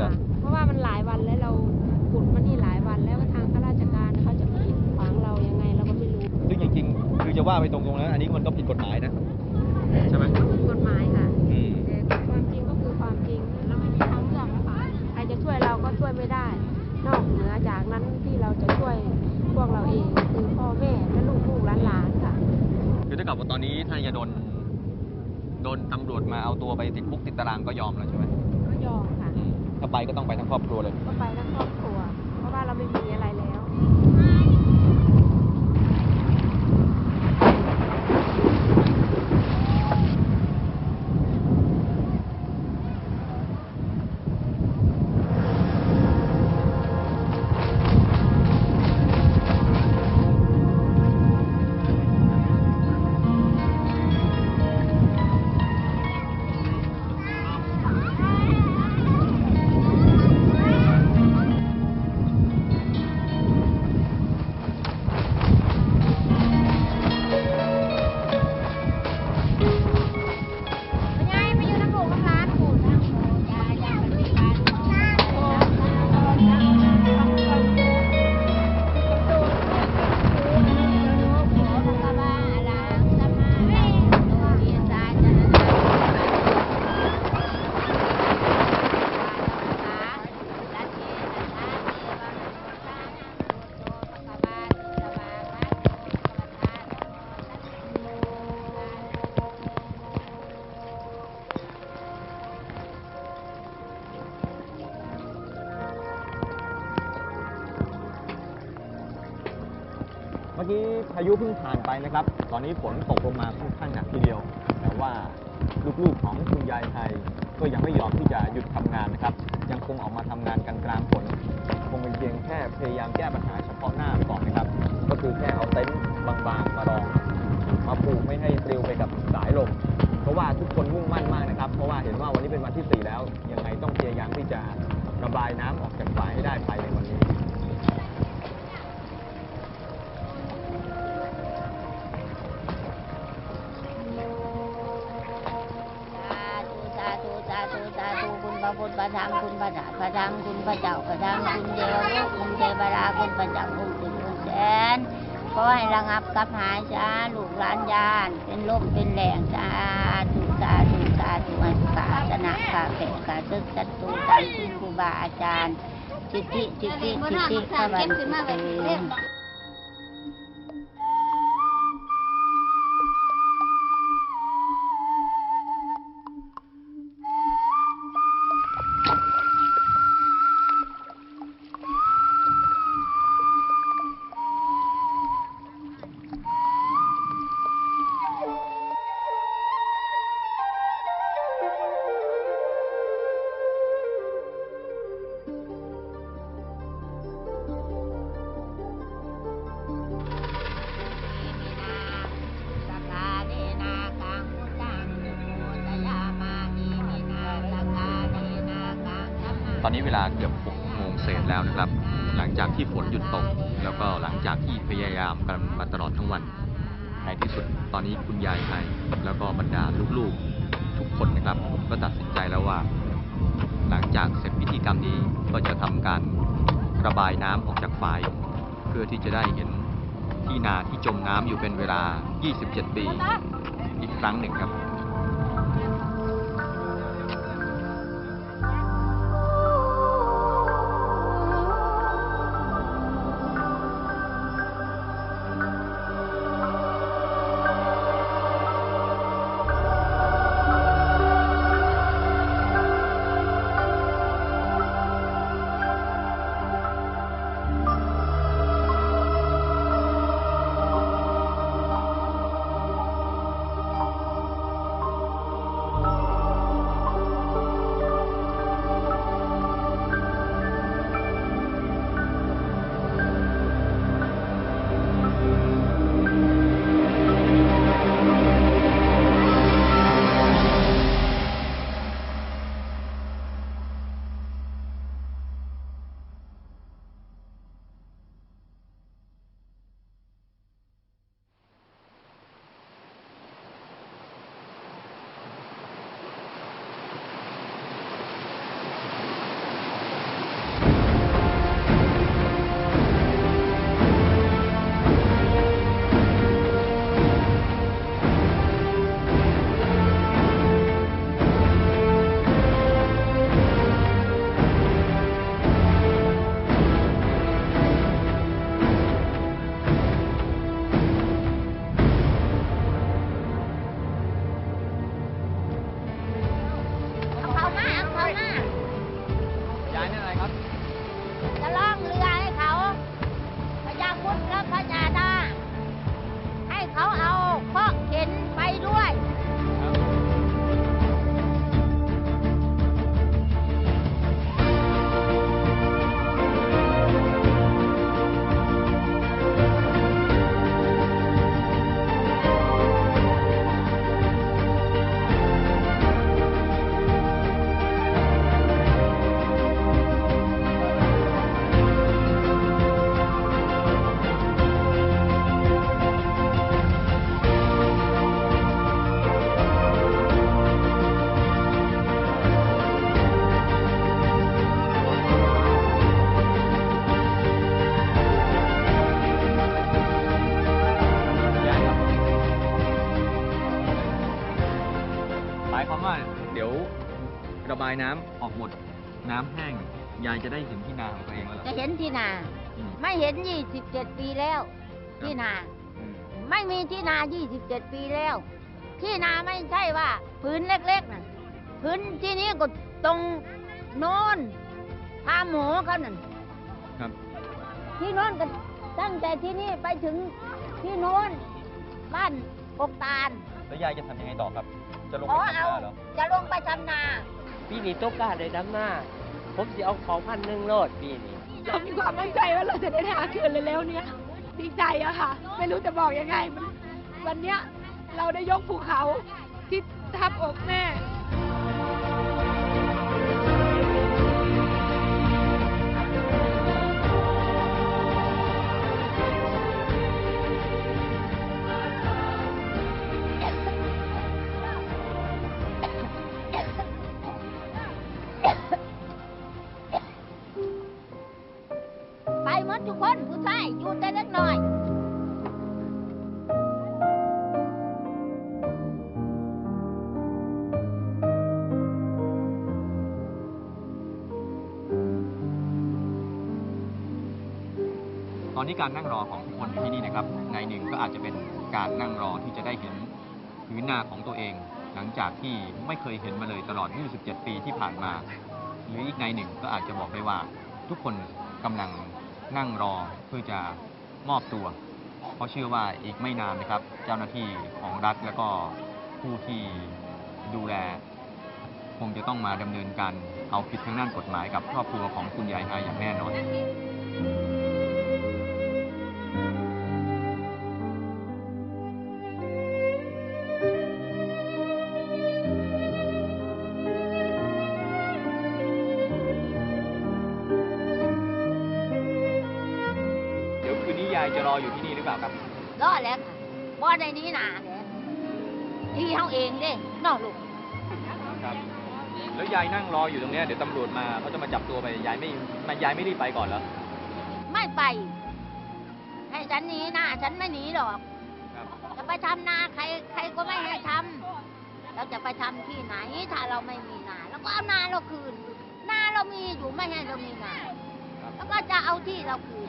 เลยเหรอ เพราะว่ามันหลายวันแล้วเราขุดมานี่หลายวันแล้วทางข้าราชการเขาจะกีดขวางเรายังไงเราก็ไม่รู้ ซึ่งจริงๆ คือจะว่าไปตรงๆแล้วอันนี้มันก็ผิดกฎหมายนะ ใช่ไหมผิดกฎหมายค่ะอืมแต่ความจริงก็คือความจริงเราไม่มีทางเลือกนะคะใครจะช่วยเราก็ช่วยไม่ได้ นอกเหนือจากนั้นที่เราจะช่วยพวกเราเองคือพ่อแม่และลูกๆหลานๆค่ะ คือถ้ากับว่าตอนนี้ถ้าจะโดนโดนตำรวจมาเอาตัวไปติดคุกติดตารางก็ยอมแล้วใช่ไหมก็ยอมค่ะอืม ถ้าไปก็ต้องไปทั้งครอบครัวเลย ก็ไปทั้งครอบครัว เพราะว่าเราไม่มีอะไรแล้วายุเพิ่งผ่านไปนะครับ ตอนนี้ฝนตกลงมาค่อนข้างหนักทีเดียว แต่ว่าลูกๆของคุณยายไทย ก็ยังไม่ยอมที่จะหยุดทำงานนะครับ ยังคงออกมาทำงานกันกลางฝน คงเป็นเพียงแค่พยายามแก้ปัญหาเฉพาะหน้าก่อนนะครับ ก็คือแค่เอาเต็นท์ คุณพระทธรรมคุณพระสังฆพระธรรมคุณพระเจ้าพระธรรมคุณเทวโลกคุณเทวดาคุณพระจ้าคุณคุณคุณแสนขอให้ระงับกับหายชาลูกหลานญาติเป็นลมเป็นแรงสาธุสาธุสาธุให้ขาชนะขาแผ่ขาตึกศัตรูตันคุณครูบาอาจารย์จิติจิติจิติขบันติเต อนนี้เวลาเกือบ6โมงเศษแล้วนะครับ หลังจากที่ฝนหยุดตก แล้วก็หลังจากที่พยายามกันมาตลอดทั้งวัน ในที่สุดตอนนี้คุณยายไทยแล้วก็บรรดาลูกๆทุกคนนะครับ ก็ตัดสินใจแล้วว่า หลังจากเสร็จพิธีกรรมนี้ก็จะทำการระบายน้ำออกจากฝาย เพื่อที่จะได้เห็นที่นาที่จมน้ำอยู่เป็นเวลา 27 ปี อีกครั้งหนึ่งครับ วามว่าเดี๋ยวระบายน้ำออกหมด น้ำแห้ง ยายจะได้เห็นที่นาของตัวเองแล้วเหรอจะเห็นที่นา อืมไม่เห็น 27 ปีแล้ว ที่นา อืมไม่มีที่นา 27 ปีแล้ว ที่นาไม่ใช่ว่าพื้นเล็กๆนั่นพื้นที่นี้ก็ตรงโน้นพาหมูเขานั่นครับ ที่โน้นก็ตั้งแต่ที่นี่ไปถึงที่โน้นบ้านกกตาล แล้วยายจะทำยังไงต่อครับ จะลงขอไปทำเอานาเหรอจะลงไปทำนา ปีนี้ตกกล้าได้ดำหน้า ผมสิเอาเขาพันหนึ่งโลดปีนี้ เรามีความมั่นใจว่าเราจะได้หาคืนเร็วๆเนี้ยดีใจอะค่ะ ไม่รู้จะบอกยังไงมันวันเนี้ยเราได้ยกภูเขาที่ทับอกแม่ หมดทุกคนผู้ชายอยู่แต่เล็กน้อย ตอนนี้การนั่งรอของทุกคนอยู่ที่นี่นะครับในหนึ่งก็อาจจะเป็นการนั่งรอที่จะได้เห็นพื้นนาของตัวเอง หลังจากที่ไม่เคยเห็นมาเลยตลอด 27 ปีที่ผ่านมา หรืออีกในหนึ่งก็อาจจะบอกได้ว่าทุกคนกำลัง นั่งรอเพื่อจะมอบตัว เพราะเชื่อว่าอีกไม่นานนะครับ เจ้าหน้าที่ของรัฐแล้วก็ผู้ที่ดูแล คงจะต้องมาดำเนินการเอาผิดทางด้านกฎหมายกับครอบครัวของคุณยายหายอย่างแน่นอนายจะรออยู่ที่นี่หรือเปล่าครับ รอดแล้วค่ะบ่ได้หนี้นาเลยที่เขาเองเด้นอกลูกครับ แล้วยายนั่งรออยู่ตรงเนี้ยเดี๋ยวตำรวจมาเขาจะมาจับตัวไปยายไม่มันยายไม่รีบไปก่อนเหรอไม่ไป ให้ฉันหนีนาฉันไม่หนีหรอก ครับจะไปทำนาใครใครก็ไม่ให้ทำเราจะไปทำที่ไหนถ้าเราไม่มีนาแล้วก็เอานาเราคืน นาเรามีอยู่ไม่ให้เรามีนา ครับ แล้วก็จะเอาที่เราคืน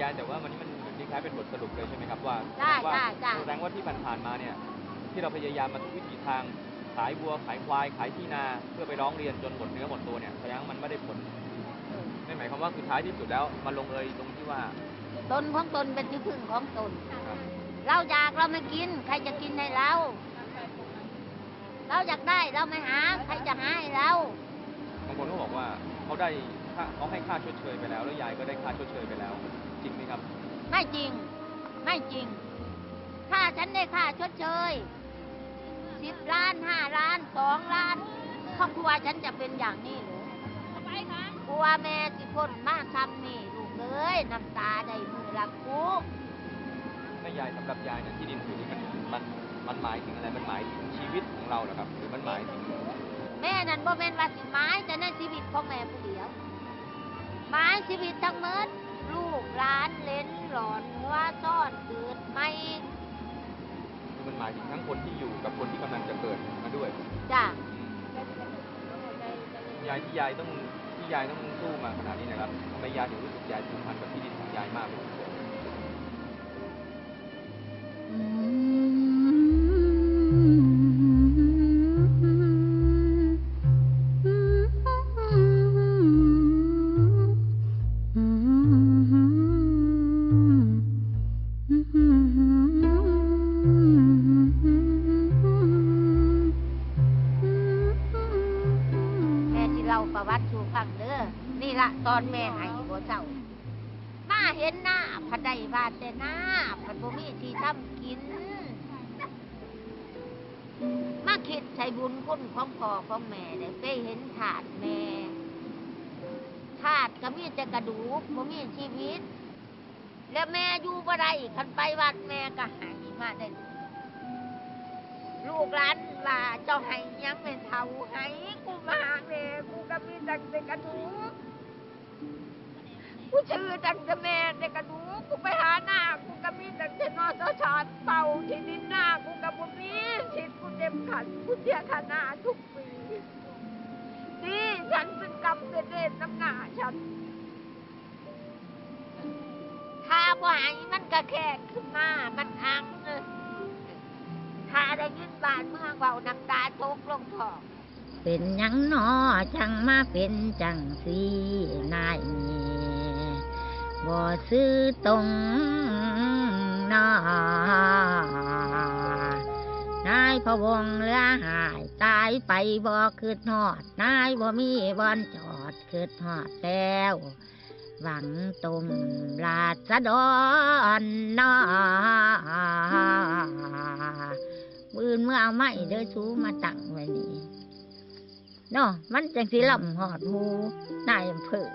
ยายแต่ว่าวันนี้มันเหมือนคล้ายๆเป็นบทสรุปเลยใช่ไหมครับว่าได้ว่าได้ได้ แสดงว่าที่ผ่านๆมาเนี่ย ที่เราพยายามมาทุกวิถีทางขายวัวขายควายขายที่นาเพื่อไปร้องเรียนจนหมดเนื้อหมดตัวเนี่ยแสดงว่ามันไม่ได้ผลไม่หมายความว่าคือท้ายที่สุดแล้วมันลงเอยตรงที่ว่าตนของตนเป็นที่พึ่งของตน ครับเราอยากเราไม่กิน ใครจะกินให้เรา เราอยากได้เราไม่หา ใครจะหาให้เรา บางคนก็บอกว่าเขาได้ ค่าเขาให้ค่าชดเชยไปแล้ว แล้วยายก็ได้ค่าชดเชยไปแล้ว จริงไหมครับ ไม่จริง ไม่จริง ค่าฉันได้ค่าชดเชยสิบล้านห้าล้านสองล้านครอบครัวฉันจะเป็นอย่างนี้หรือกลัวแม่สิคนมาทำนี่ลูกเอ้ยน้ำตาได้มือละกูแม่ยายสำหรับยายเนี่ยที่ดินผืนนี้มันมันมันหมายถึงอะไรมันหมายถึงชีวิตของเราเหรอครับหรือมันหมายถึงแม่นั่นบ่แม่นว่าสิไม้แต่นั่นชีวิตของแม่ผู้เดียว ไม้ชีวิตทั้งหมดลูกหลานเลนหลอนหัวซ่อนเกิดไม่คือมันหมายถึงทั้งคนที่อยู่กับคนที่กำลังจะเกิดมาด้วยจ้ะยายที่ยายต้องที่ยายต้องสู้มาขนาดนี้นะครับทำไมยายถึงรู้สึกยายผูกพันกับที่ดินของยายมากเลย ประวัติสู่ฟังเด้อนี่ละตอนแม่ให้บ่เจ้า มาเห็นหน้าพัดได้บาดแต่หน้าพัดบ่มีที่ทำกิน มาคิดใช้บุญคุณของพ่อของแม่ได้ไปเห็นถาดแม่ถาดก็มีแต่กระดูกบ่มีชีวิต แล้วแม่อยู่บ่ได้คันไปวัดแม่ก็หายมาได้ ลูกหลานว่าเจ้าให้ยังเป็นเท่าให้กูมาหาแม่กูก็มีตังแต่กระดูกกูชื่อตังแต่แม่แต่กระดูกกูไปหาหน้ากูก็มีตังแต่นอสชาติเป่าที่ดินหน้ากูกับบุมีสิทธิ์กูจะมขันผู้เสียขนาทุกปีนี่ฉันเป็นกรรมเป็นเวรน้ำหนาฉันถ้าบ่หายมันก็แข็งขึ้นมา มันอังเออ ถ้าได้ยินบ้านเมืองเบาน้ำตาตกลงท้องเป็นยังหนอจังมาเป็นจังสีนายนี่บ่ซื้อตรงนอนายพะวงเรือหายตายไปบ่คืดหอด นายบ่มีบอนจอดคืดหอดแล้วหวังตุ่มลาดสะดอนนอ มือนเมื่อเอาไม้เด้อชูมาตั้งไว้นี่เนาะมันจังสิลำหอดหูนายอำเภอ